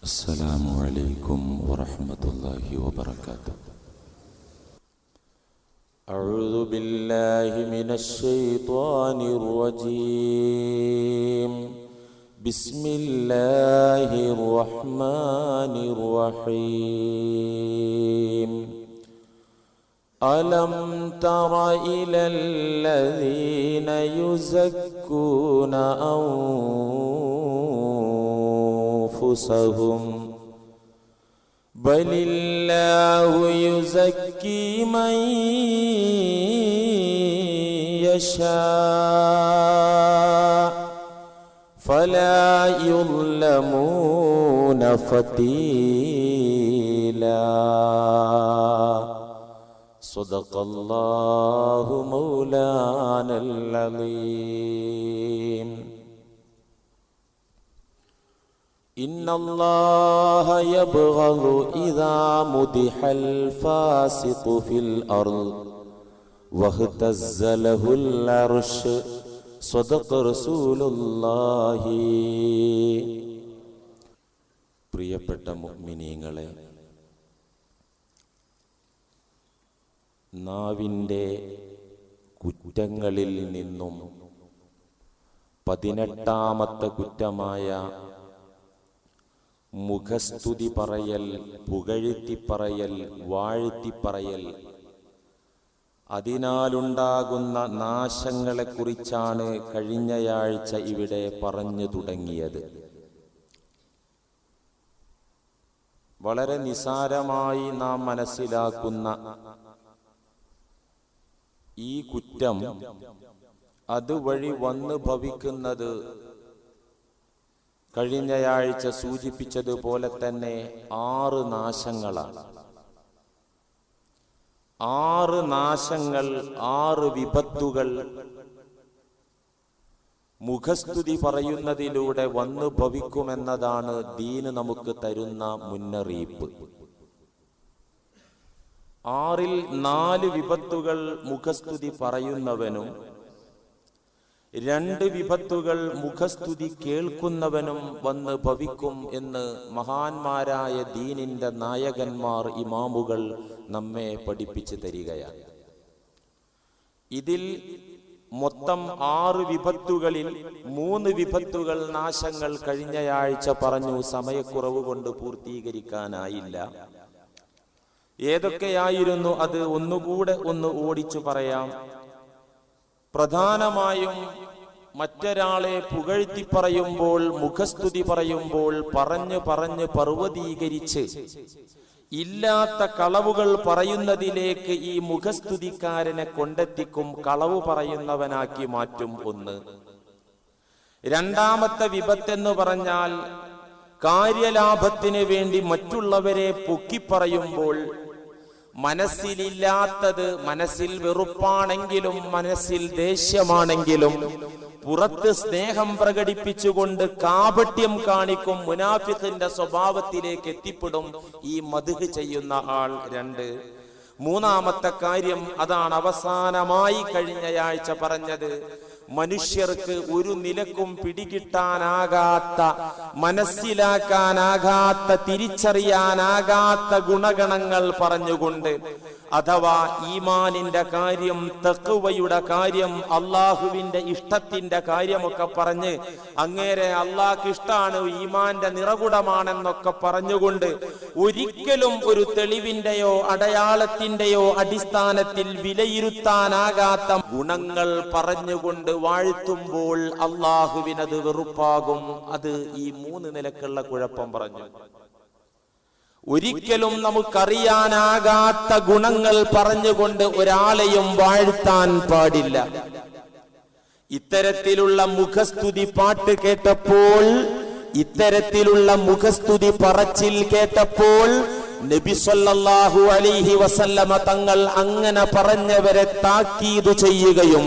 السلام عليكم ورحمة الله وبركاته. أعوذ بالله من الشيطان الرجيم. بسم الله الرحمن الرحيم. ألم تر إلى الذين يزكون أنفسهم بل الله يزكي من يشاء فلا يظلمون فتيلا صدق الله مولانا العظيم إن الله يبغض إذا مدح الفاسق في الأرض واهتز له العرش صدق رسول الله പ്രിയപ്പെട്ട മുഅ്മിനീങ്ങളെ നാവിൻ്റെ കുറ്റങ്ങളിൽ നിന്നും പതിനെട്ടാമത്തെ കുറ്റമായ മുഖസ്തുതി പറയൽ പുകഴ്ത്തി പറയൽ വാഴ്ത്തി പറയൽ അതിനാലുണ്ടാകുന്ന നാശങ്ങളെക്കുറിച്ചാണ് കഴിഞ്ഞയാഴ്ച ഇവിടെ പറഞ്ഞു തുടങ്ങിയത്. വളരെ നിസാരമായി നാം മനസ്സിലാക്കുന്ന ഈ കുറ്റം അതുവഴി വന്നു ഭവിക്കുന്നത് കഴിഞ്ഞയാഴ്ച സൂചിപ്പിച്ചതുപോലെ തന്നെ ആറ് നാശങ്ങളാണ്. ആറ് നാശങ്ങൾ ആറ് വിപത്തുകൾ മുഖസ്തുതി പറയുന്നതിലൂടെ വന്നു ഭവിക്കുമെന്നതാണ് ദീന് നമുക്ക് തരുന്ന മുന്നറിയിപ്പ്. ആറിൽ നാല് വിപത്തുകൾ മുഖസ്തുതി പറയുന്നവനും രണ്ട് വിപത്തുകൾ മുഖസ്തുതി കേൾക്കുന്നവനും വന്ന് ഭവിക്കും എന്ന് മഹാന്മാരായ ദീനിന്റെ നായകന്മാർ ഇമാമുകൾ നമ്മെ പഠിപ്പിച്ചു തരികയാണ്. ഇതിൽ മൊത്തം ആറ് വിപത്തുകളിൽ മൂന്ന് വിപത്തുകൾ നാശങ്ങൾ കഴിഞ്ഞയാഴ്ച പറഞ്ഞു സമയക്കുറവ് കൊണ്ട് പൂർത്തീകരിക്കാനായില്ല. ഏതൊക്കെയായിരുന്നു അത്? ഒന്നുകൂടെ ഒന്ന് ഓടിച്ചു പറയാം. പ്രധാനമായും മറ്റൊരാളെ പുകഴ്ത്തി പറയുമ്പോൾ മുഖസ്തുതി പറയുമ്പോൾ പറഞ്ഞു പറഞ്ഞു പർവതീകരിച്ച് ഇല്ലാത്ത കളവുകൾ പറയുന്നതിലേക്ക് ഈ മുഖസ്തുതിക്കാരനെ കൊണ്ടെത്തിക്കും കളവ് പറയുന്നവനാക്കി മാറ്റും ഒന്ന്. രണ്ടാമത്തെ വിപത്തെന്ന് പറഞ്ഞാൽ കാര്യലാഭത്തിന് വേണ്ടി മറ്റുള്ളവരെ പൊക്കിപ്പറയുമ്പോൾ മനസ്സിലില്ലാത്തത് മനസ്സിൽ വെറുപ്പാണെങ്കിലും മനസ്സിൽ ദേഷ്യമാണെങ്കിലും പുറത്ത് സ്നേഹം പ്രകടിപ്പിച്ചുകൊണ്ട് കാപട്യം കാണിക്കും മുനാഫിഖിന്റെ സ്വഭാവത്തിലേക്ക് എത്തിപ്പെടും ഈ മധുഹ് ചെയ്യുന്ന ആൾ രണ്ട്. മൂന്നാമത്തെ കാര്യം അതാണ് അവസാനമായി കഴിഞ്ഞയാഴ്ച പറഞ്ഞത്. മനുഷ്യർക്ക് ഒരു നിലക്കും പിടികിട്ടാനാകാത്ത മനസ്സിലാക്കാനാകാത്ത തിരിച്ചറിയാനാകാത്ത ഗുണഗണങ്ങൾ പറഞ്ഞുകൊണ്ട് അഥവാ ഈമാനിന്റെ കാര്യം തെക്കുവയുടെ കാര്യം അള്ളാഹുവിന്റെ ഇഷ്ടത്തിന്റെ കാര്യമൊക്കെ പറഞ്ഞ് അങ്ങേരെ അള്ളാഹ് ഇഷ്ടാണ് ഈമാന്റെ നിറകുടമാണെന്നൊക്കെ പറഞ്ഞുകൊണ്ട് ഒരിക്കലും ഒരു തെളിവിന്റെയോ അടയാളത്തിന്റെയോ അടിസ്ഥാനത്തിൽ വിലയിരുത്താനാകാത്ത ഗുണങ്ങൾ പറഞ്ഞുകൊണ്ട് വാഴ്ത്തുമ്പോൾ അള്ളാഹുവിനത് വെറുപ്പാകും. അത് ഈ മൂന്ന് നിലക്കുള്ള കുഴപ്പം പറഞ്ഞു. ഒരിക്കലും നമുക്കറിയാനാകാത്ത ഗുണങ്ങൾ പറഞ്ഞുകൊണ്ട് ഒരാളെയും വാഴ്ത്താൻ പാടില്ല. ഇത്തരത്തിലുള്ള മുഖസ്തുതി പാട്ട് കേട്ടപ്പോൾ ഇത്തരത്തിലുള്ള മുഖസ്തുതി പറച്ചിൽ കേട്ടപ്പോൾ നബി സല്ലല്ലാഹു അലൈഹി വസല്ലമ തങ്ങൾ അങ്ങനെ പറഞ്ഞവരെ താക്കീത് ചെയ്യുകയും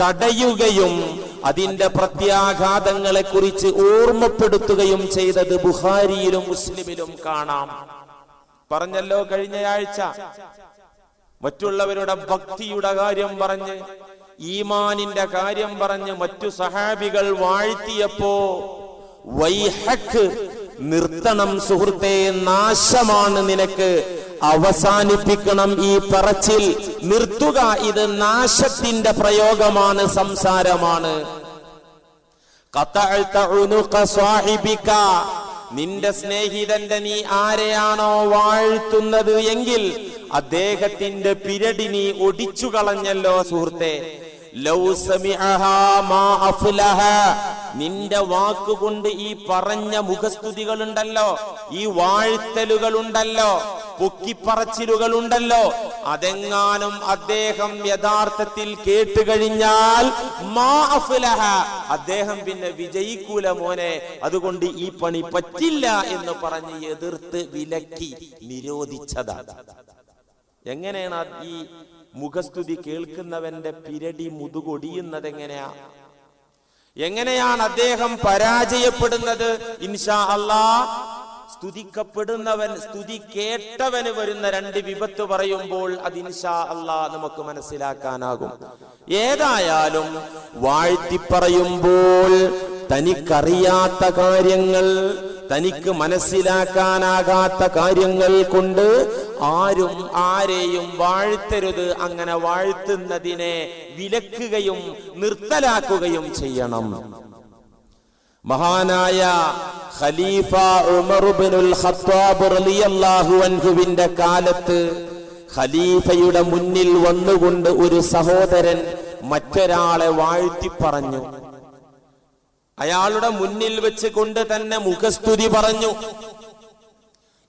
തടയുകയും അതിന്റെ പ്രത്യാഘാതങ്ങളെ കുറിച്ച് ഓർമ്മപ്പെടുത്തുകയും ചെയ്തത് ബുഹാരിയിലും മുസ്ലിമിലും കാണാം. പറഞ്ഞല്ലോ കഴിഞ്ഞയാഴ്ച. മറ്റുള്ളവരുടെ ഭക്തിയുടെ കാര്യം പറഞ്ഞ് ഈമാനിന്റെ കാര്യം പറഞ്ഞ് മറ്റു സഹാബികൾ വാഴ്ത്തിയപ്പോ വൈഹക്ക് നിർത്തണം സുഹൃത്തെ നാശമാണ് നിനക്ക്. അവസാനിപ്പിക്കണം ഈ പറച്ചിൽ നിർത്തുക ഇത് നാശത്തിന്റെ പ്രയോഗമാണ് സംസാരമാണ്. നിന്റെ സ്നേഹിതന്റെ നീ ആരെയാണോ വാഴ്ത്തുന്നത് എങ്കിൽ അദ്ദേഹത്തിന്റെ പിരടി നീ ഒടിച്ചു കളഞ്ഞല്ലോ സുഹൃത്തെ. നിന്റെ വാക്കുകൊണ്ട് ഈ പറഞ്ഞ മുഖസ്തുതികളുണ്ടല്ലോ ഈ വാഴ്ത്തലുകളുണ്ടല്ലോ പൊക്കിപ്പറച്ചിലുകളുണ്ടല്ലോ. അതെങ്ങാനും അദ്ദേഹം യഥാർത്ഥത്തിൽ കേട്ടുകഴിഞ്ഞാൽ. അദ്ദേഹം പിന്നെ വിജയിക്കൂല മോനെ. അതുകൊണ്ട് ഈ പണി പറ്റില്ല എന്ന് പറഞ്ഞ് എതിർത്ത് വിലക്കി നിരോധിച്ചതാ. എങ്ങനെയാണ് ഈ മുഖസ്തുതി കേൾക്കുന്നവന്റെ പിരടി മുതുകൊടിയുന്നത് എങ്ങനെയാ എങ്ങനെയാണ് അദ്ദേഹം പരാജയപ്പെടുന്നത്? ഇൻഷാ അല്ലാ സ്തുതിക്കപ്പെടുന്നവൻ സ്തുതി കേട്ടവന് വരുന്ന രണ്ട് വിപത്ത് പറയുമ്പോൾ അത് ഇൻഷാ അല്ലാ നമുക്ക് മനസ്സിലാക്കാനാകും. ഏതായാലും വാഴ്ത്തി പറയുമ്പോൾ തനിക്കറിയാത്ത കാര്യങ്ങൾ തനിക്ക് മനസ്സിലാക്കാനാകാത്ത കാര്യങ്ങൾ കൊണ്ട് ആരും ആരെയും വാഴ്ത്തരുത്. അങ്ങനെ വാഴ്ത്തുന്നതിനെ വിലക്കുകയും നിർത്തലാക്കുകയും ചെയ്യണം. മഹാനായ ഖലീഫ ഉമറുബിനുൽ ഖത്താബ് റളിയല്ലാഹു അൻഹുവിന്റെ കാലത്ത് ഖലീഫയുടെ മുന്നിൽ വന്നുകൊണ്ട് ഒരു സഹോദരൻ മറ്റൊരാളെ വാഴ്ത്തി പറഞ്ഞു. അയാളുടെ മുന്നിൽ വെച്ച് കൊണ്ട് തന്നെ മുഖസ്തുതി പറഞ്ഞു.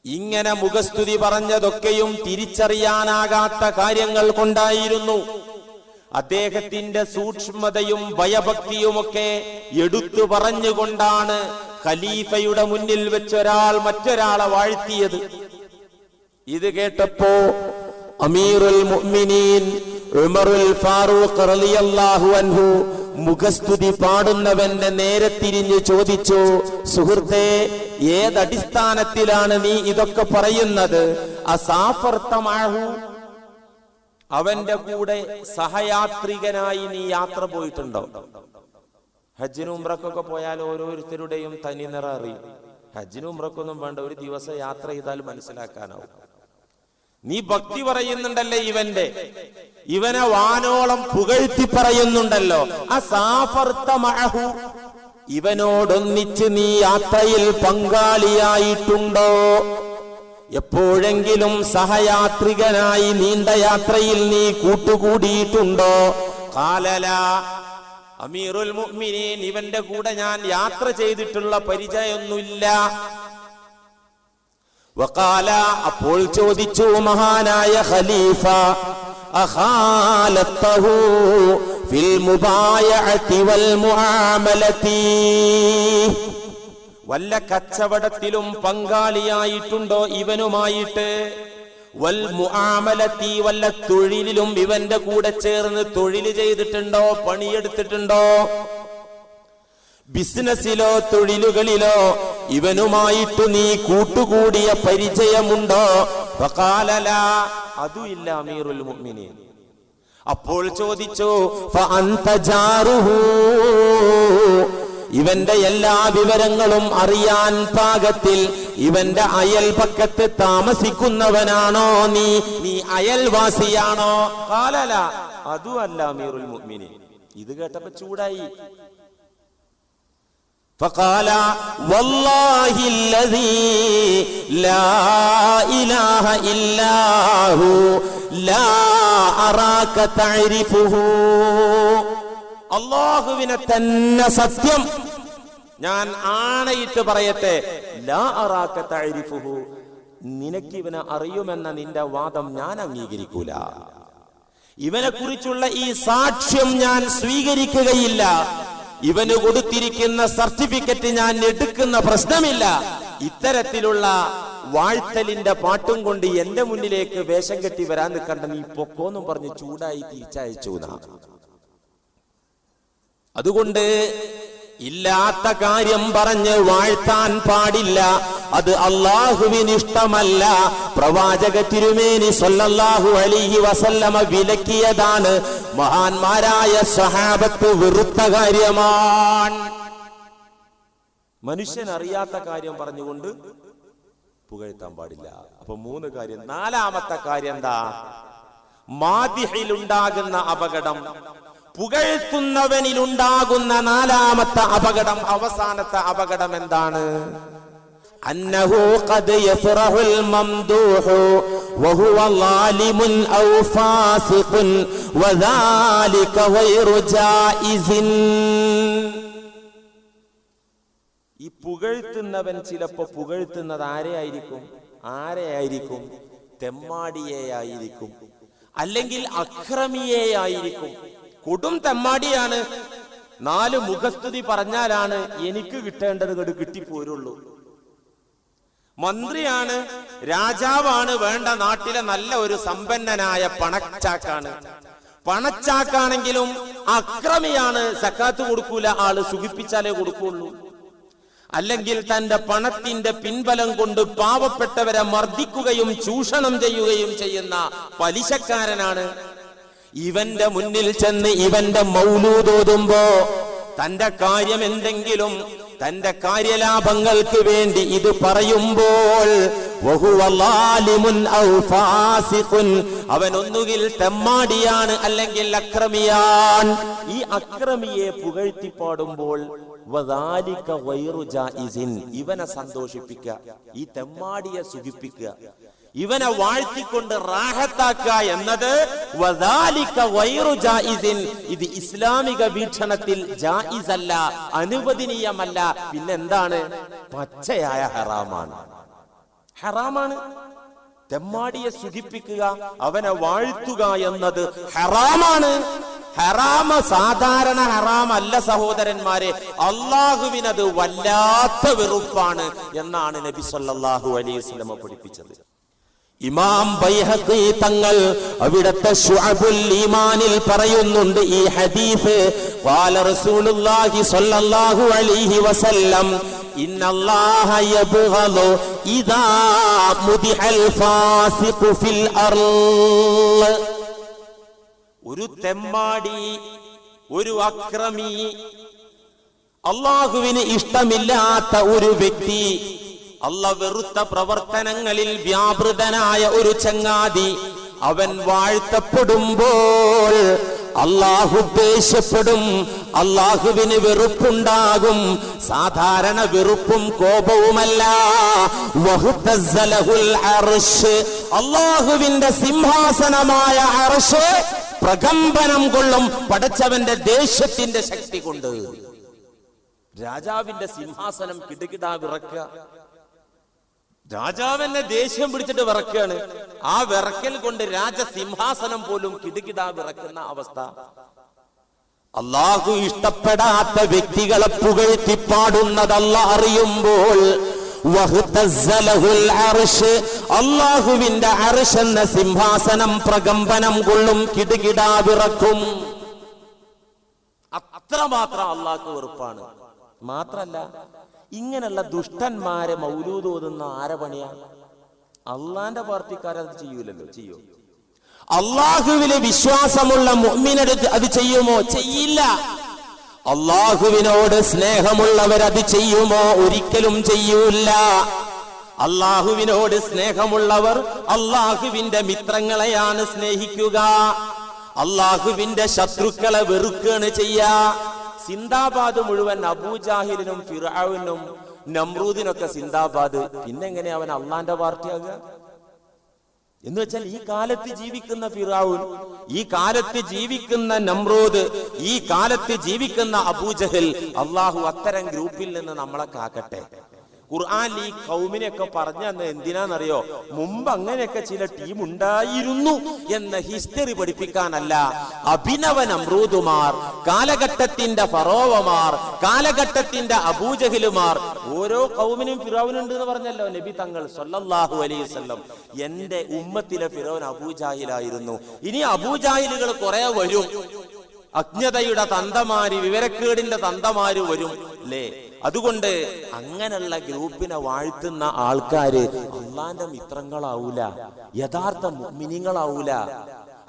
ഇങ്ങനെ മുഖസ്തുതി പറഞ്ഞതൊക്കെയും തിരിച്ചറിയാനാകാത്ത കാര്യങ്ങൾ കൊണ്ടായിരുന്നു. അദ്ദേഹത്തിന്റെ സൂക്ഷ്മതയും ഭയഭക്തിയുമൊക്കെ എടുത്തു പറഞ്ഞുകൊണ്ടാണ് ഖലീഫയുടെ മുന്നിൽ വെച്ച് ഒരാൾ മറ്റൊരാളെ വാഴ്ത്തിയത്. ഇത് കേട്ടപ്പോ അമീറുൽ മുഅ്മിനീൻ ഉമറുൽ ഫാറൂഖ് റളിയല്ലാഹു അൻഹു മുഖസ്തുതി പാടുന്നവന്റെ നേരെ തിരിഞ്ഞു ചോദിച്ചു സുഹൃത്തെ ഏതടിസ്ഥാനത്തിലാണ് നീ ഇതൊക്കെ പറയുന്നത്? അസാഫർത്തമാഹു അവന്റെ കൂടെ സഹയാത്രികനായി നീ യാത്ര പോയിട്ടുണ്ടോ? ഹജ്ജിനും ഉംറക്കൊക്കെ പോയാൽ ഓരോരുത്തരുടെയും തനി നിറ അറിയും ഹജ്ജിനും ഉംറക്കൊന്നും വേണ്ട ഒരു ദിവസം യാത്ര ചെയ്താൽ മനസ്സിലാക്കാനാവും. നീ ഭക്തി പറയുന്നുണ്ടല്ലേ ഇവന്റെ? ഇവനെ വാനോളം പുകഴ്ത്തി പറയുന്നുണ്ടല്ലോ. അസാഫർത്തമഹു ഇവനോടൊന്നിച്ച് നീ യാത്രയിൽ പങ്കാളിയായിട്ടുണ്ടോ? എപ്പോഴെങ്കിലും സഹയാത്രികനായി നീണ്ട യാത്രയിൽ നീ കൂട്ടുകൂടിയിട്ടുണ്ടോ? കാലല അമീറുൽ മുഅ്മിനീൻ ഇവന്റെ കൂടെ ഞാൻ യാത്ര ചെയ്തിട്ടുള്ള പരിചയമൊന്നുമില്ല. വക്കാല അപ്പോൾ ചോദിച്ചു മഹാനായ ഖലീഫ അഹാലത്തഹൂ ഫിൽ മുബായഅതി വൽ മുആമലതി വല്ല കച്ചവടത്തിലും പങ്കാളിയായിട്ടുണ്ടോ ഇവനുമായിട്ട്? വൽ മുആമലത്തി വല്ല തൊഴിലിലും ഇവന്റെ കൂടെ ചേർന്ന് തൊഴിൽ ചെയ്തിട്ടുണ്ടോ? പണിയെടുത്തിട്ടുണ്ടോ? ബിസിനസ്സിലോ തൊഴിലുകളിലോ ഇവനുമായിട്ട് നീ കൂട്ടുകൂടിയ പരിചയമുണ്ടോ? ഫഖാലല അതും ഇല്ല അമീറുൽ മുഅ്മിനീൻ. അപ്പോൾ ചോദിച്ചു ജാറുഹു ഇവന്റെ എല്ലാ വിവരങ്ങളും അറിയാൻ പാകത്തിൽ ഇവന്റെ അയൽപക്കത്ത് താമസിക്കുന്നവനാണോ നീ നീ അയൽവാസിയാണോ കാലല അതും അല്ല അമീറുൽ മുഅ്മിനീൻ ഇത് കേട്ടപ്പോ ചൂടായി فقال والله الذي لا إله إلا هو لا أراك تعرفه അള്ളാഹുവിനെ തന്നെ സത്യം. ഞാൻ ആണയിട്ട് പറയട്ടെ. നിനക്ക് ഇവനെ അറിയുമെന്ന നിന്റെ വാദം ഞാൻ അംഗീകരിക്കൂല. ഇവനെ കുറിച്ചുള്ള ഈ സാക്ഷ്യം ഞാൻ സ്വീകരിക്കുകയില്ല. ഇവന് കൊടുത്തിരിക്കുന്ന സർട്ടിഫിക്കറ്റ് ഞാൻ എടുക്കുന്ന പ്രശ്നമില്ല. ഇത്തരത്തിലുള്ള വാഴ്ത്തലിന്റെ പാട്ടും കൊണ്ട് എന്റെ മുന്നിലേക്ക് വേഷം കെട്ടി വരാൻ നിൽക്കണ്ട നീ പൊക്കോന്നും പറഞ്ഞ് ചൂടായി തിരിച്ചയച്ചു. അതുകൊണ്ട് ഇല്ലാത്ത കാര്യം പറഞ്ഞ് വാഴ്ത്താൻ പാടില്ല. അത് അള്ളാഹുവിന് ഇഷ്ടമല്ല പ്രവാചക തിരുമേനി സൊല്ലാഹു അലൈഹി വസല്ലമ വിലക്കിയതാണ്. മഹാന്മാരായ സഹാബത്ത് വെറുത്ത കാര്യമാണ്. മനുഷ്യൻ അറിയാത്ത കാര്യം പറഞ്ഞുകൊണ്ട് പുകഴ്ത്താൻ പാടില്ല. അപ്പൊ മൂന്ന് കാര്യം. നാലാമത്തെ കാര്യം എന്താ? മാതിഹയിലുണ്ടാകുന്ന അപകടം. പുകഴ്ത്തുന്നവനിലുണ്ടാകുന്ന നാലാമത്തെ അപകടം അവസാനത്തെ അപകടം എന്താണ് ഈ പുകഴ്ത്തുന്നവൻ ചിലപ്പോ പുകഴ്ത്തുന്നത് ആരെയായിരിക്കും? ആരെയായിരിക്കും? തെമ്മാടിയെയായിരിക്കും. അല്ലെങ്കിൽ അക്രമിയെയായിരിക്കും. കൊടും തെമ്മാടിയാണ്. നാല് മുഖസ്തുതി പറഞ്ഞാലാണ് എനിക്ക് കിട്ടേണ്ടത് ഇങ്ങോട്ട് കിട്ടിപ്പോരുള്ളൂ. മന്ത്രിയാണ് രാജാവാണ് വേണ്ട നാട്ടിലെ നല്ല ഒരു സമ്പന്നനായ പണച്ചാക്കാണ്. പണച്ചാക്കാണെങ്കിലും അക്രമിയാണ് സക്കാത്ത് കൊടുക്കൂല ആൾ സുഖിപ്പിച്ചാലേ കൊടുക്കുള്ളൂ. അല്ലെങ്കിൽ തന്റെ പണത്തിന്റെ പിൻബലം കൊണ്ട് പാവപ്പെട്ടവരെ മർദ്ദിക്കുകയും ചൂഷണം ചെയ്യുകയും ചെയ്യുന്ന പലിശക്കാരനാണ് ഇവന്റെ മുന്നിൽ ചെന്ന് ഇവന്റെ മൗലൂതോതുമ്പോ തന്റെ കാര്യം എന്തെങ്കിലും തന്റെ കാര്യലാഭങ്ങൾക്ക് വേണ്ടി ഇത് പറയുമ്പോൾ അവൻ ഒന്നുകിൽ തെമ്മാടിയാണ് അല്ലെങ്കിൽ അക്രമിയാൻ ഈ അക്രമിയെ പുകഴ്ത്തി പാടുമ്പോൾ. ഇവനെ സന്തോഷിപ്പിക്കുക ഈ തെമ്മാടിയെ സുഖിപ്പിക്കുക ഇവനെ വാഴ്ത്തിക്കൊണ്ട് റാഹത്താക്ക എന്നത്. ഇത് ഇസ്ലാമിക വീക്ഷണത്തിൽ ജായിസ് അല്ല അനുവദനീയമല്ല. പിന്നെന്താണ്? പച്ചയായ ഹറാമാണ്. ഹറാമാണ്. തെമ്മാടിയെ സുഖിപ്പിക്കുക അവനെ വാഴ്ത്തുക എന്നത് ഹറാമാണ്. ഹറാമ സാധാരണ ഹറാമല്ല സഹോദരന്മാരെ. അള്ളാഹുവിനത് വല്ലാത്ത വെറുപ്പാണ് എന്നാണ് നബി സല്ലാഹു അലൈഹി സ്വലമ പഠിപ്പിച്ചത്. ഇമാം ബൈഹഖി തങ്ങൾ അവിടത്തെ ശുഅബുൽ ഈമാനിൽ പറയുന്നുണ്ട് ഈ ഹദീസ് ഖാല റസൂലുള്ളാഹി സ്വല്ലല്ലാഹു അലൈഹി വസല്ലം ഇന്നല്ലാഹ യബ്ഗളു ഇദാ മുദിഹൽ ഫാസിഖു ഫിൽ അർൾ. ഒരു തെമ്മാടി ഒരു അക്രമി അള്ളാഹുവിന് ഇഷ്ടമില്ലാത്ത ഒരു വ്യക്തി അല്ല വെറുത്ത പ്രവർത്തനങ്ങളിൽ വ്യാപൃതനായ ഒരു ചങ്ങാതി. അവൻ വാഴ്ത്തപ്പെടുമ്പോൾ അള്ളാഹു ദേഷ്യപ്പെടും. അള്ളാഹുവിന് വെറുപ്പുണ്ടാകും. സാധാരണ വെറുപ്പും കോപവുമല്ല. അള്ളാഹുവിന്റെ സിംഹാസനമായ അറഷ് പ്രകമ്പനം കൊള്ളും. പടച്ചവന്റെ ദേഷ്യത്തിന്റെ ശക്തി കൊണ്ട്. രാജാവിന്റെ സിംഹാസനം കിടുകിടാ വിറക്കുക. രാജാവിനെ ദേഷ്യം പിടിച്ചിട്ട് വിറക്കുകയാണ്. ആ വിറക്കൽ കൊണ്ട് രാജസിംഹാസനം പോലും കിടുകിടാ വിറക്കുന്ന അവസ്ഥ. അള്ളാഹു ഇഷ്ടപ്പെടാത്ത വ്യക്തികളെ പുകഴ്ത്തി പാടുന്നതല്ല അറിയുമ്പോൾ. അള്ളാഹുവിന്റെ അറിഷ് എന്ന സിംഹാസനം പ്രകമ്പനം കൊള്ളും കിടുകിടാ വിറക്കും. അത്രമാത്രം അള്ളാഹു വെറുപ്പാണ്. മാത്രല്ല ഇങ്ങനെയുള്ള ദുഷ്ടന്മാരെ മൗലൂദ് ഓതുന്ന ആരെ പണിയാണ് അള്ളാന്റെ പാർട്ടിക്കാരത് ചെയ്യൂലല്ലോ ചെയ്യോ? അള്ളാഹുവിലെ വിശ്വാസമുള്ള മുഅ്മിനടുത്ത് അത് ചെയ്യുമോ? ചെയ്യില്ല. അള്ളാഹുവിനോട് സ്നേഹമുള്ളവരത് ചെയ്യുമോ? ഒരിക്കലും ചെയ്യൂല അള്ളാഹുവിനോട് സ്നേഹമുള്ളവർ അള്ളാഹുവിന്റെ മിത്രങ്ങളെയാണ് സ്നേഹിക്കുക. അള്ളാഹുവിന്റെ ശത്രുക്കളെ വെറുക്കാണ് ചെയ്യാ. സിന്ദാബാദ് മുഴുവൻ അബൂജാഹിലിനും ഫിറാവിനും നമ്രൂദിനൊക്കെ സിന്ദാബാദ്. പിന്നെങ്ങനെ അവൻ അള്ളാന്റെ പാർട്ടിയാകുക? എന്ന് വെച്ചാൽ ഈ കാലത്ത് ജീവിക്കുന്ന ഫിറാവുൻ ഈ കാലത്ത് ജീവിക്കുന്ന നമ്രൂദ് ഈ കാലത്ത് ജീവിക്കുന്ന അബൂജഹൽ അള്ളാഹു അത്തരം ഗ്രൂപ്പിൽ നിന്ന് നമ്മളെ കാക്കട്ടെ. ഖുർആൻ ഈ കൗമിനെയൊക്കെ പറഞ്ഞു എന്തിനാണെന്നറിയോ? മുമ്പ് അങ്ങനെയൊക്കെ ചില ടീം ഉണ്ടായിരുന്നു എന്ന ഹിസ്റ്ററി പഠിപ്പിക്കാനല്ല. അഭിനവൻ നമ്രൂദുമാർ കാലഘട്ടത്തിന്റെ ഫറോവമാർ കാലഘട്ടത്തിന്റെ അബൂജഹിലുമാർ ഓരോ കൗമിനും ഫിറോവിനുണ്ട് എന്ന് പറഞ്ഞല്ലോ നബി തങ്ങൾ സൊല്ലാഹു അലൈഹി വസല്ലം. എന്റെ ഉമ്മത്തിലെ ഫിറോൻ അബൂജാഹിലായിരുന്നു. ഇനി അബൂജാഹിലുകൾ കുറെ വരും. അജ്ഞതയുടെ തന്തമാര് വിവരക്കേടിന്റെ തന്തമാര് വരും. അല്ലേ അതുകൊണ്ട് അങ്ങനെയുള്ള ഗ്രൂപ്പിനെ വാഴ്ത്തുന്ന ആൾക്കാര് അള്ളാന്റെ മിത്രങ്ങളാവൂല യഥാർത്ഥ മിനിങ്ങളാവൂല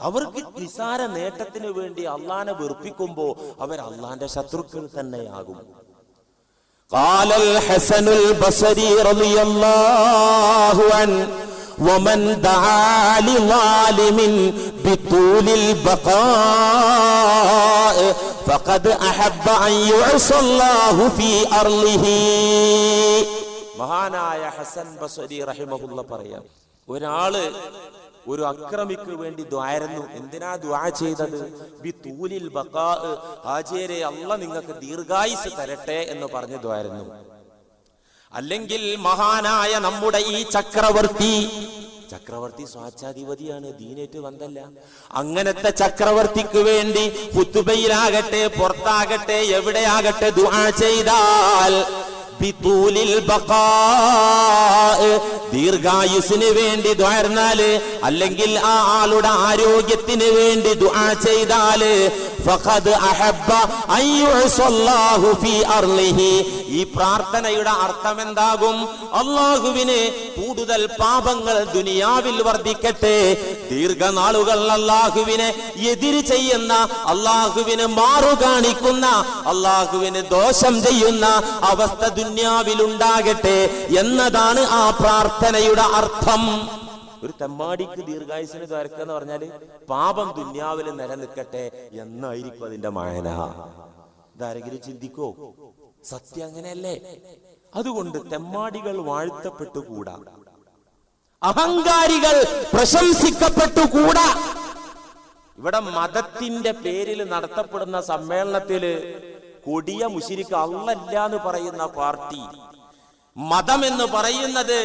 അവർക്ക് നിസാര നേട്ടത്തിന് വേണ്ടി അള്ളാനെ വെറുപ്പിക്കുമ്പോ അവർ അള്ളാന്റെ ശത്രുക്കൾ തന്നെയാകും قال الحسن البصري رضي الله عنه ومن دعا لظالم بطول البقاء മഹാനായ ഹസൻ ബസരി റഹിമഹുല്ല പറയാം ഒരാൾ ഒരു അക്രമിക്ക് വേണ്ടി ദ്വാരുന്നു. എന്തിനാ ദ്വാ ചെയ്തത്? ബി തൂലിൽ ബക്കാ ഹാജിയരെ അല്ല നിങ്ങൾക്ക് ദീർഘായുസ് തരട്ടെ എന്ന് പറഞ്ഞ് ദ്വാരുന്നു. അല്ലെങ്കിൽ മഹാനായ നമ്മുടെ ഈ ചക്രവർത്തി ചക്രവർത്തി സ്വാച്ഛാധിപതിയാണ് ദീനേറ്റ് വന്നല്ല അങ്ങനത്തെ ചക്രവർത്തിക്ക് വേണ്ടി കുത്തുബയിലാകട്ടെ പുറത്താകട്ടെ എവിടെയാകട്ടെ ദുആ ചെയ്താൽ ദീർഘായുസിന് വേണ്ടി ദ്വാർന്നാൽ അല്ലെങ്കിൽ ആ ആളുടെ ആരോഗ്യത്തിന് വേണ്ടി ദുആ ചെയ്താൽ ഈ പ്രാർത്ഥനയുടെ അർത്ഥം എന്താകും അള്ളാഹുവിന് കൂടുതൽ പാപങ്ങൾ ദുനിയാവിൽ വർദ്ധിക്കട്ടെ. ദീർഘനാളുകൾ അള്ളാഹുവിനെ എതിര് ചെയ്യുന്ന അള്ളാഹുവിന് മാറു കാണിക്കുന്ന അള്ളാഹുവിന് ദോഷം ചെയ്യുന്ന അവസ്ഥ ദുന്യാവിൽ ഉണ്ടാകട്ടെ എന്നതാണ് ആ പ്രാർത്ഥനയുടെ അർത്ഥം. ഒരു തെമ്മാടിക്ക് ദീർഘായുസിന് തരക്കുക എന്ന് പറഞ്ഞാൽ പാപം ദുന്യാവിൽ നിലനിൽക്കട്ടെ എന്നായിരിക്കും അതിന്റെ മായന. ഇതാരെങ്കിലും ചിന്തിക്കോ? സത്യം അങ്ങനെയല്ലേ? അതുകൊണ്ട് തെമ്മാടികൾ വാഴ്ത്തപ്പെട്ടുകൂടാ. അഹങ്കാരികൾ പ്രശംസിക്കപ്പെട്ടുകൂടാ. ഇവിടെ മതത്തിന്റെ പേരിൽ നടത്തപ്പെടുന്ന സമ്മേളനത്തിൽ കൊടിയ മുശിരിക്ക് അല്ലല്ല എന്ന് പറയുന്ന പാർട്ടി മതം എന്ന് പറയുന്നത്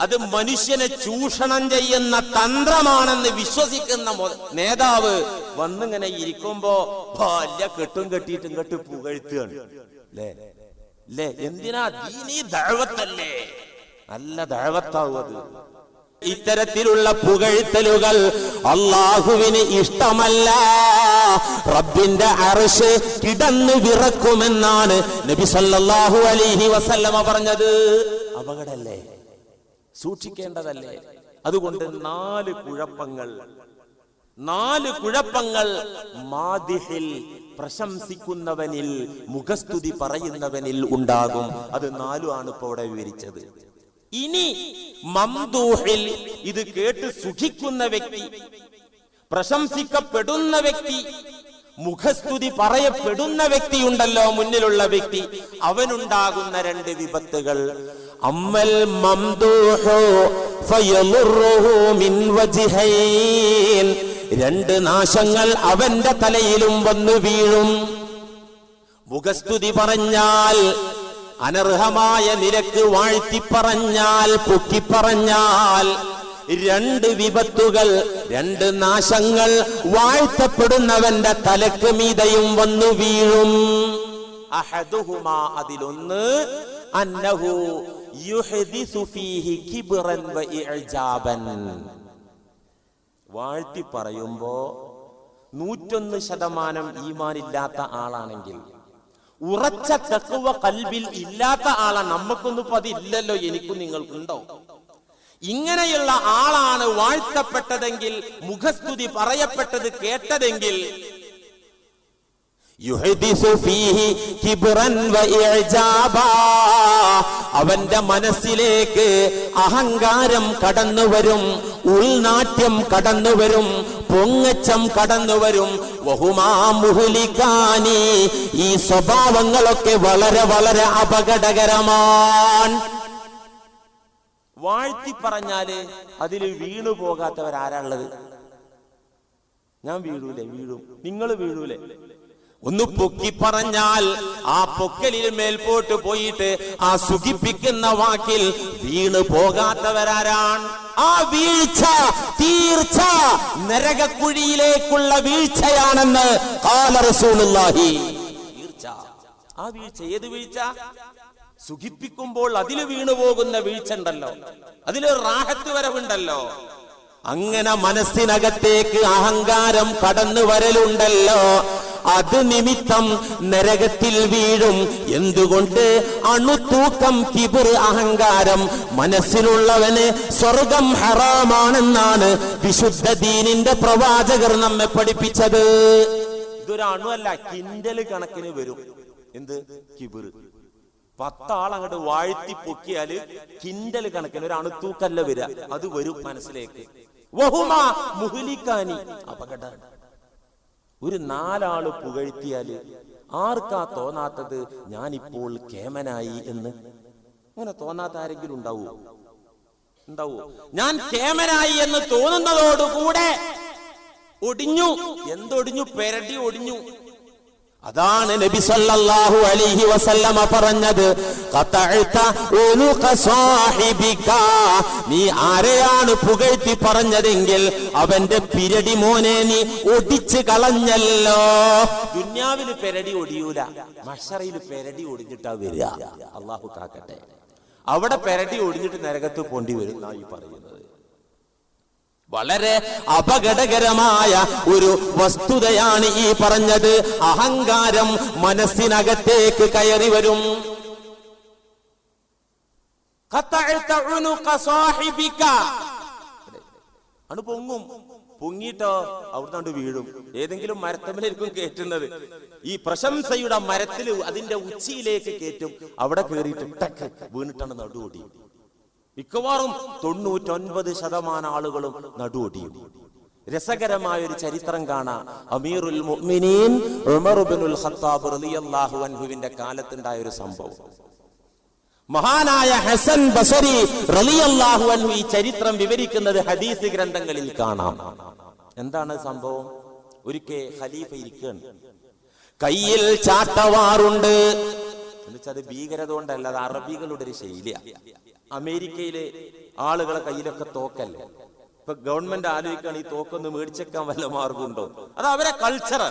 അത് മനുഷ്യനെ ചൂഷണം ചെയ്യുന്ന തന്ത്രമാണെന്ന് വിശ്വസിക്കുന്ന നേതാവ് വന്നിങ്ങനെ ഇരിക്കുമ്പോ ഭാര്യ കെട്ടും കെട്ടിയിട്ടും കെട്ട് പുകഴ്ത്തുകയാണ്. എന്തിനാ ദീനീ ദഴവത്തല്ലേ നല്ല ദഴവത്താവും അത് ഇത്തരത്തിലുള്ള പുകഴ്ത്തലുകൾ അള്ളാഹുവിന് ഇഷ്ടമല്ല. റബ്ബിന്റെ അറശ് കിടന്നു വിറക്കുമെന്നാണ് നബി സല്ലല്ലാഹു അലൈഹി വസല്ലമ പറഞ്ഞത്. അപകടല്ലേ? സൂക്ഷിക്കേണ്ടതല്ലേ? അതുകൊണ്ട് നാല് കുഴപ്പങ്ങൾ. നാല് കുഴപ്പങ്ങൾ മാദിഹിൽ പ്രശംസിക്കുന്നവനിൽ മുഖസ്തുതി പറയുന്നവനിൽ ഉണ്ടാകും. അത് നാലു ആണ് ഇപ്പൊ ഇവിടെ വിവരിച്ചത്. ഇനി മംദൂഹിൽ ഇത് കേട്ട് സുഖിക്കുന്ന വ്യക്തി പ്രശംസിക്കപ്പെടുന്ന വ്യക്തി മുഖസ്തുതി പറയപ്പെടുന്ന വ്യക്തിയുണ്ടല്ലോ മുന്നിലുള്ള വ്യക്തി അവനുണ്ടാകുന്ന രണ്ട് വിപത്തുകൾ. അമ്മൽ രണ്ട് നാശങ്ങൾ അവന്റെ തലയിലും വന്നു വീഴും. മുഖസ്തുതി പറഞ്ഞാൽ അനർഹമായ നിരക്ക് വാഴ്ത്തിപ്പറഞ്ഞാൽ പറഞ്ഞാൽ പൊക്കി പറഞ്ഞാൽ രണ്ട് വിപത്തുകൾ രണ്ട് നാശങ്ങൾ വാഴ്ത്തപ്പെടുന്നവന്റെ തലക്ക് മീതയും വന്നു വീഴും. അഹദുഹുമാ അതിലൊന്ന് അന്നഹു വാഴ്ത്തി പറയുമ്പോ നൂറ്റൊന്ന് ശതമാനം ഈമാനില്ലാത്ത ആളാണെങ്കിൽ ഉറച്ച തക്കുവ കൽബിൽ ഇല്ലാത്ത ആളാണ് നമുക്കൊന്നും ഇപ്പൊ അതില്ലല്ലോ എനിക്കും നിങ്ങൾക്കുണ്ടോ ഇങ്ങനെയുള്ള ആളാണ് വാഴ്ത്തപ്പെട്ടതെങ്കിൽ മുഖസ്തുതി പറയപ്പെട്ടത് കേട്ടതെങ്കിൽ. അവന്റെ മനസ്സിലേക്ക് അഹങ്കാരം കടന്നുവരും ഉൾനാട്യം കടന്നുവരും പൊങ്ങച്ചം കടന്നുവരും വഹുമാ ബഹുമാമുഹുലിക്കാനി ഈ സ്വഭാവങ്ങളൊക്കെ വളരെ വളരെ അപകടകരമാണ് വാഴ്ത്തി പറഞ്ഞാൽ അതിൽ വീണു പോകാത്തവരാരാണുള്ളത് ഞാൻ വീഴൂലേ വീഴും. നിങ്ങൾ വീഴൂലേ? ഒന്ന് പൊക്കി പറഞ്ഞാൽ ആ പൊക്കലിൽ മേൽപോട്ട് പോയിട്ട് ആ സുഖിപ്പിക്കുന്ന വാക്കിൽ വീണ് പോകാത്തവരാരാണ്? ആ വീഴ്ച തീർച്ച നരകക്കുഴിയിലേക്കുള്ള വീഴ്ചയാണെന്ന് കാലറസൂലുള്ളാഹി ആ വീഴ്ച ഏത് വീഴ്ച? സുഖിപ്പിക്കുമ്പോൾ അതിൽ വീണു പോകുന്ന വീഴ്ച ഉണ്ടല്ലോ. അതിലൊരു റാഹത്ത് വരവുണ്ടല്ലോ. അങ്ങനെ മനസ്സിനകത്തേക്ക് അഹങ്കാരം കടന്നു വരലുണ്ടല്ലോ അത് നിമിത്തം നരകത്തിൽ വീഴും. എന്തുകൊണ്ട്? അണുത്തൂക്കം കിബിർ അഹങ്കാരം. മനസ്സിലുള്ളവന് സ്വർഗം ഹറാമാണെന്നാണ് വിശുദ്ധ ദീനിന്റെ പ്രവാചകർ നമ്മെ പഠിപ്പിച്ചത്. ഇതൊരു അണുവല്ല കണക്കിന് വരും. എന്ത്? കിബിർ. പത്താൾ അങ്ങോട്ട് വാഴ്ത്തി പൊക്കിയാൽ കിൻഡൽ കണക്കിന് ഒരു അണുത്തൂക്കല്ല വരിക അത് വരും മനസ്സിലേക്ക്. വഹുമാ മുഹലിക്കാനി. അപകടമാണ് ഒരു നാലാൾ പുകഴ്ത്തിയാൽ ആർക്കാ തോന്നാത്തത് ഞാനിപ്പോൾ കേമനായി എന്ന്? അങ്ങനെ തോന്നാത്ത ആരെങ്കിലും ഉണ്ടാവൂ? ഉണ്ടാവൂ? ഞാൻ കേമനായി എന്ന് തോന്നുന്നതോടുകൂടെ ഒടിഞ്ഞു എന്തൊടിഞ്ഞു പെരടി ഒടിഞ്ഞു. അതാണ് നബി സല്ലല്ലാഹു അലൈഹി വസല്ലമ പറഞ്ഞത്. നീ ആരെയാണ് പുകഴ്ത്തി പറഞ്ഞതെങ്കിൽ അവന്റെ പിരടി മോനെ നീ ഒടിച്ചു കളഞ്ഞല്ലോ. ദുന്യാവിൽ പെരടി ഒടിയൂല. മഷറയിൽ പെരടി ഒടിഞ്ഞിട്ടാ വരിക. അള്ളാഹു കാക്കട്ടെ അവിടെ പെരടി ഒടിഞ്ഞിട്ട് നരകത്ത് പോണ്ടി വരും ഈ പറയുന്നത്. വളരെ അപകടകരമായ ഒരു വസ്തുതയാണ് ഈ പറഞ്ഞത്. അഹങ്കാരം മനസ്സിനകത്തേക്ക് കയറി വരും. അണ് പൊങ്ങും. പൊങ്ങിട്ടോ അവിടുന്ന് വീഴും. ഏതെങ്കിലും മരത്തമ്മിലേക്കും കയറ്റുന്നത് ഈ പ്രശംസയുടെ മരത്തിൽ അതിന്റെ ഉച്ചിയിലേക്ക് കേറ്റും. അവിടെ കയറിയിട്ട് വീണിട്ടാണ് നടുവൊടി. മിക്കവാറും തൊണ്ണൂറ്റൊൻപത് ശതമാനം ആളുകളും നടുവൊടിയും. രസകരമായ ഒരു ചരിത്രം കാണാം അമീറുൽ മുഅ്മിനീൻ ഉമർ ഇബ്നുൽ ഖത്താബ് റളിയല്ലാഹു അൻഹുവിന്റെ കാലത്തുണ്ടായ ഒരു സംഭവം. മഹാനായ ഹസൻ ബസരി റളിയല്ലാഹു അൻഹു ഈ ചരിത്രം വിവരിക്കുന്നത് ഹദീസ് ഗ്രന്ഥങ്ങളിൽ കാണാം. എന്താണ് സംഭവം? ഒരിക്കൽ ഖലീഫ ഇരിക്കുകയാണ്. കയ്യിൽ ചാട്ടവാറുണ്ട്. എന്നുവെച്ചാൽ അത് ഭീകരത കൊണ്ടല്ല അത് അറബികളുടെ ഒരു ശൈലിയാണ് അമേരിക്കയിലെ ആളുകളെ കയ്യിലൊക്കെ തോക്കല്ലേ? ഇപ്പൊ ഗവൺമെന്റ് ആലോചിക്കുകയാണ് ഈ തോക്കൊന്ന് മേടിച്ചേക്കാൻ വല്ല മാർഗമുണ്ടോ? അത് അവരെ കൾച്ചർ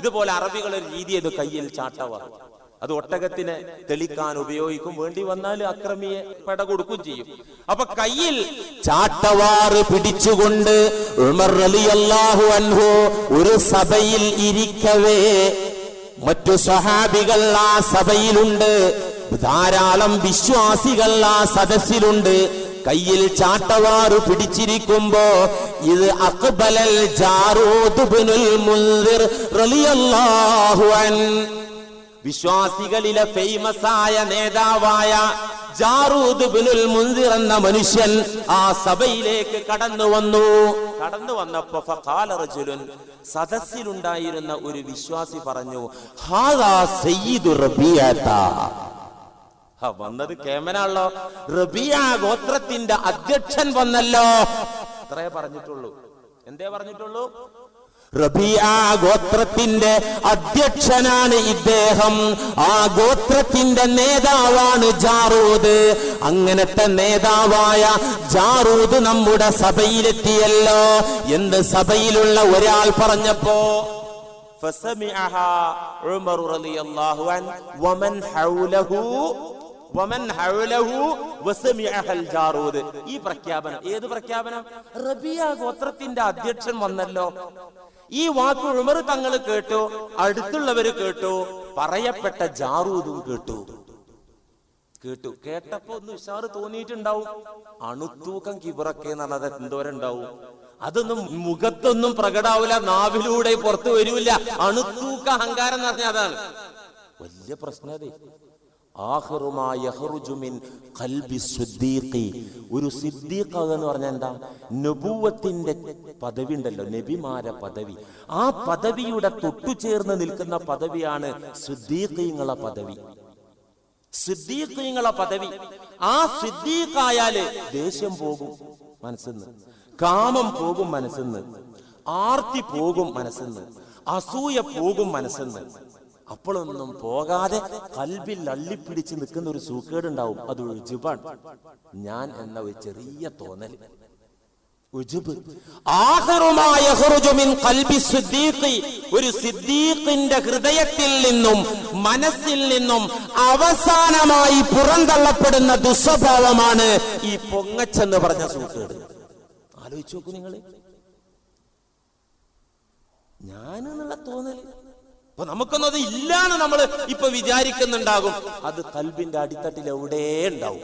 ഇതുപോലെ അറബികളെ രീതി അത് കയ്യിൽ ചാട്ടവ. അത് ഒട്ടകത്തിനെ തെളിക്കാൻ ഉപയോഗിക്കും. വേണ്ടി വന്നാൽ അക്രമിയെ പെട കൊടുക്കും ചെയ്യും. അപ്പൊ കയ്യിൽ ചാട്ടവാറ് പിടിച്ചുകൊണ്ട് ഉമർ റളിയല്ലാഹു അൻഹു ഒരു സഭയിൽ ഇരിക്കവേ. മറ്റു സഹാബികൾ ആ സഭയിലുണ്ട്. ധാരാളം വിശ്വാസികൾ ആ സദസ്സിലുണ്ട്. കയ്യിൽ ചാട്ടവാറു പിടിച്ചിരിക്കുമ്പോ ഇത് അക്ബലൽ മുൻദിർ റളിയല്ലാഹു അൻ. വിശ്വാസികളിലെ ഫേമസ് ആയ നേതാവായ ജാറൂദ് എന്ന മനുഷ്യൻ ആ സഭയിലേക്ക് കടന്നു വന്നു. കടന്നു വന്നപ്പോ സദസ്സിലുണ്ടായിരുന്ന ഒരു വിശ്വാസി പറഞ്ഞു ഹാദാ സയ്യിദു റബിയത വന്നത് കേമനാണല്ലോ റബിയ ഗോത്രത്തിന്റെ അധ്യക്ഷൻ വന്നല്ലോ അത്രേ പറഞ്ഞിട്ടുള്ളൂ എന്തേ പറഞ്ഞിട്ടുള്ളൂ റബിയ ഗോത്രത്തിന്റെ അധ്യക്ഷനാണ് ഇദ്ദേഹം ആ ഗോത്രത്തിന്റെ നേതാവാണ് ജാറൂദ് അങ്ങനത്തെ നേതാവായ ജാറൂദ് നമ്മുടെ സഭയിലെത്തിയല്ലോ എന്ന് സഭയിലുള്ള ഒരാൾ പറഞ്ഞപ്പോ فسمعها عمر رضي الله عنه ومن حوله ഈ പ്രഖ്യാപനം ഏത് പ്രഖ്യാപനം? റബിയ ഗോത്രത്തിന്റെ അധ്യക്ഷൻ വന്നല്ലോ. ഈ വാക്ക് ഉമർ തങ്ങൾ കേട്ടു അടുത്തുള്ളവര് കേട്ടു പറയപ്പെട്ട ജാറൂദും കേട്ടു. കേട്ടു. കേട്ടപ്പോ ഒന്ന് ഉഷാർ തോന്നിയിട്ടുണ്ടാവും. അണുത്തൂക്കം കിബറൊക്കെ എന്ന് പറഞ്ഞത് ഉണ്ടാവും അതൊന്നും മുഖത്തൊന്നും പ്രകടാവില്ല നാവിലൂടെ പുറത്തു വരില്ല അണുത്തൂക്ക അഹങ്കാരം എന്ന് പറഞ്ഞാൽ അതാണ്. വലിയ പ്രശ്നം ഒരു സിദ്ദീഖ് എന്ന് പറഞ്ഞാൽ എന്താ? നബുവത്തിന്റെ പദവി ഉണ്ടല്ലോ നബിമാരെ പദവി. ആ പദവിയുടെ തൊട്ടുചേർന്ന് നിൽക്കുന്ന പദവിയാണ് സിദ്ദീഖീങ്ങളെ പദവി. സിദ്ദീഖീങ്ങളെ പദവി. ആ സിദ്ദീഖായാൽ ദേഷ്യം പോകും മനസ്സിന്ന്. കാമം പോകും മനസ്സിന്ന്. ആർത്തി പോകും മനസ്സിന്ന്. അസൂയ പോകും മനസ്സിന്ന്. അപ്പോഴൊന്നും പോകാതെ കൽബിൽ അള്ളിപ്പിടിച്ച് നിൽക്കുന്ന ഒരു സൂക്കേടുണ്ടാവും. അത് ഉജുബാണ് ഞാൻ എന്ന ഒരു ചെറിയ തോന്നൽ. ഒരു സിദ്ദീഖിന്റെ ഹൃദയത്തിൽ നിന്നും മനസ്സിൽ നിന്നും അവസാനമായി പുറന്തള്ളപ്പെടുന്ന ദുസ്വഭാവമാണ് ഈ പൊങ്ങച്ചെന്ന് പറഞ്ഞ സൂക്കേട്. ആലോചിച്ചു നോക്കൂ നിങ്ങൾ ഞാനെന്നുള്ള തോന്നൽ. അപ്പൊ അത് ഇല്ലാന്ന് നമ്മൾ ഇപ്പൊ വിചാരിക്കുന്നുണ്ടാകും. അത് കൽബിന്റെ അടിത്തട്ടിൽ എവിടെ ഉണ്ടാവും.